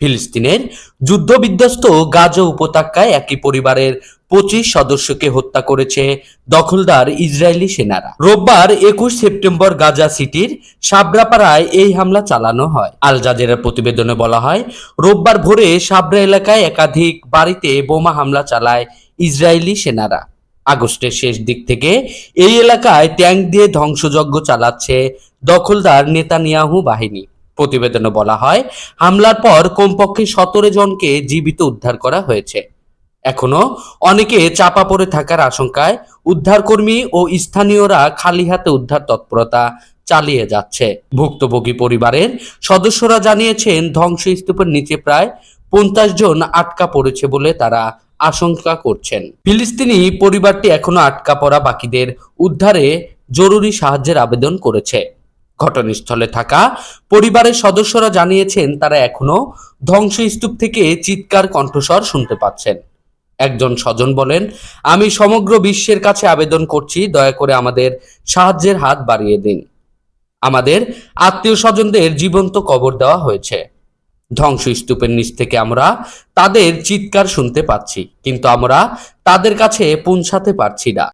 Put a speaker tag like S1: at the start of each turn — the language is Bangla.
S1: ফিলিস্তিনের যুদ্ধবিধ্বস্ত গাজা উপত্যকায় একই পরিবারের পঁচিশ সদস্যকে হত্যা করেছে দখলদার ইসরায়েলি সেনারা। রোববার একুশ সেপ্টেম্বর গাজা সিটির সাবরাপাড়ায় এই হামলা চালানো হয়। আল জাজেরার প্রতিবেদনে বলা হয়, রোববার ভোরে সাবরা এলাকায় একাধিক বাড়িতে বোমা হামলা চালায় ইসরায়েলি সেনারা। আগস্টের শেষ দিক থেকে এই এলাকায় ট্যাঙ্ক দিয়ে ধ্বংসযজ্ঞ চালাচ্ছে দখলদার নেতানিয়াহু বাহিনী। প্রতিবেদনে বলা হয়, হামলার পর কমপক্ষে সতেরো জনকে জীবিত উদ্ধার করা হয়েছে। এখনও অনেকে চাপা পড়ে থাকার আশঙ্কায় উদ্ধারকর্মী ও স্থানীয়রা খালি হাতে উদ্ধার তৎপরতা চালিয়ে যাচ্ছে। ভুক্তভোগী পরিবারের সদস্যরা জানিয়েছেন, ধ্বংসস্তূপের নিচে প্রায় পঞ্চাশ জন আটকা পড়েছে বলে তারা আশঙ্কা করছেন। ফিলিস্তিনি পরিবারটি এখনও আটকা পড়া বাকিদের উদ্ধারে জরুরি সাহায্যের আবেদন করেছে। ঘটনাস্থলে থাকা পরিবারের সদস্যরা জানিয়েছেন, তারা এখনও ধ্বংসস্তূপ থেকে চিৎকার, কণ্ঠস্বর শুনতে পাচ্ছেন। একজন স্বজন বলেন, আমি সমগ্র বিশ্বের কাছে আবেদন করছি, দয়া করে আমাদের সাহায্যের হাত বাড়িয়ে দিন। আমাদের আত্মীয় স্বজনদের জীবন্ত কবর দেওয়া হয়েছে। ধ্বংসস্তূপের নিচ থেকে আমরা তাদের চিৎকার শুনতে পাচ্ছি, কিন্তু আমরা তাদের কাছে পৌঁছাতে পারছি না।